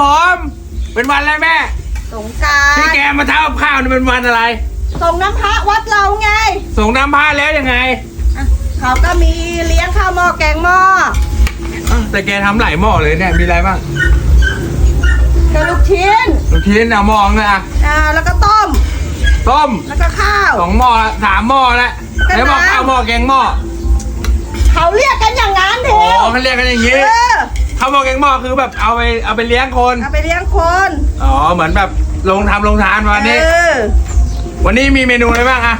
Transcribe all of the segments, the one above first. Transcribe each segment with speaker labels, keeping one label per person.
Speaker 1: ผม เป็นวันอะไรแม่
Speaker 2: สงกรา
Speaker 1: ที่
Speaker 2: ร
Speaker 1: แกมาทำกับข้าวนี่เป็นวันอะไร
Speaker 2: ส่งน้ำพระวัดเราไง
Speaker 1: ส่งน้ำผ้าแล้วยังไง
Speaker 2: อะเขาก็มีเลี้ยงข้าวหม้อแกงหม้อ
Speaker 1: อ้าวแต่แกทำหลายหม้อเลยเนี่ยมีอะไรบ้าง
Speaker 2: กระลูกชิ้น
Speaker 1: ลูกชิ้นเอาหม้อนึงอะ
Speaker 2: อ่าแล้วก็ต้ม
Speaker 1: ต้ม
Speaker 2: แล้วก็ข้าว
Speaker 1: สองหม้อละสามหม้อแล้ว
Speaker 2: ก็
Speaker 1: แล้วบอก
Speaker 2: น้ำ
Speaker 1: ข้าวหม้อแกงหม้อ
Speaker 2: เขาเรียกกันอย่างนั้นเถ
Speaker 1: อ๋
Speaker 2: อะ
Speaker 1: อเขาเรียกกันอย่างนี้
Speaker 2: เออ
Speaker 1: ข้าว หม้อแกงหม้อคือแบบเอาไปเอาไปเลี้ยงคน
Speaker 2: เอาไปเลี้ยงคน
Speaker 1: อ๋อเหมือนแบบลงทำลงทานวันนี้
Speaker 2: เออ
Speaker 1: วันนี้มีเมนูอะไรบ้างอะ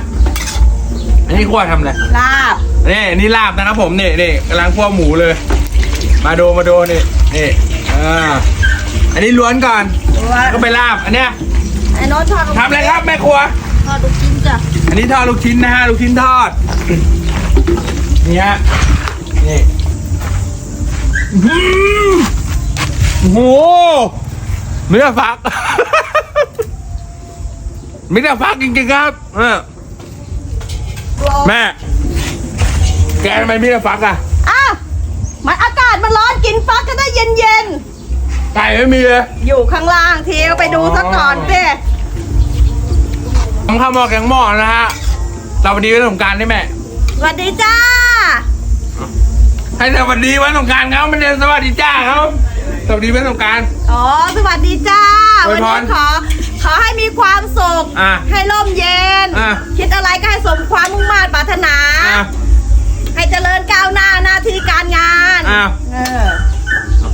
Speaker 1: อันนี้ขั้วทำอะไร
Speaker 2: ลาบ
Speaker 1: นี่นี่ลาบนะครับผมนี่นี่กำลังคั่วหมูเลย มาดูมาดูนี่นี่อ่าอันนี้ล้วนก่อนก็ไปลาบอันเนี้ย
Speaker 2: ไอ้โน้ตทอดลูก
Speaker 1: ทำอะไรครับแม่ครัว
Speaker 2: ทอดลูกชิ้นจ้ะ
Speaker 1: อันนี้ทอดลูกชิ้นนะฮะลูกชิ้นทอดนี่ฮะนี่อื้อหือ โอ้โหไม่ได้ฟัก ไม่ได้ฟักจริงๆครับเออแม่ แกทำไมไม่ได้ฟักอะ
Speaker 2: อ้าวมันอากาศมันร้อนกินฟักก็ได้เย็นเย็น
Speaker 1: ไก่ไม่มีเลย
Speaker 2: ๆอยู่ข้างล่างทีเอาไปดูสักก่อนสิ
Speaker 1: ทำข้าวหม้อแกงหม้อนะฮะสวัสดีวันสงกรารได้ไหม
Speaker 2: สวัสดีจ้า
Speaker 1: ให้สวัสดีวันสงกรารเขาไม่ได้สวัสดีจ้าเขาสวัสดีวันสงกราร
Speaker 2: อ๋อ สวัสดีจ้า
Speaker 1: อวย
Speaker 2: วัน
Speaker 1: พร
Speaker 2: นี้ขอ ขอให้มีความสุข
Speaker 1: อะ
Speaker 2: ให้ร่มเย็น
Speaker 1: อะ
Speaker 2: คิดอะไรก็ให้สมความมุ่งมั่นปรารถนา
Speaker 1: อะ
Speaker 2: ให้เจริญก้าวหน้าหน้าที่การงาน
Speaker 1: อะ
Speaker 2: เออ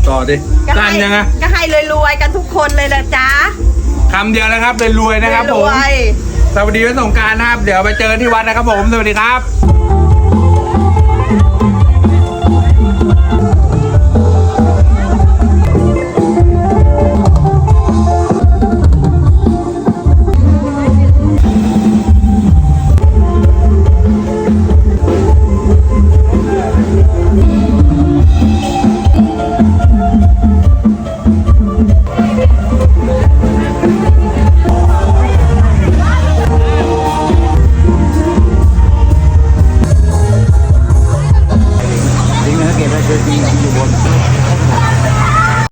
Speaker 1: ต่อดิ
Speaker 2: ก็
Speaker 1: ตั้ง
Speaker 2: ให้
Speaker 1: ยังไง
Speaker 2: ก็ให้รวยๆกันทุกคนเลยละจ้า
Speaker 1: คำเดียวนะครับเลยรวยนะครับ
Speaker 2: ร
Speaker 1: ผม
Speaker 2: วย
Speaker 1: สวัสดีวันสงกรารนะครับ เดี๋ยวไปเจอกันที่วัดนะครับผม สวัสดีครับ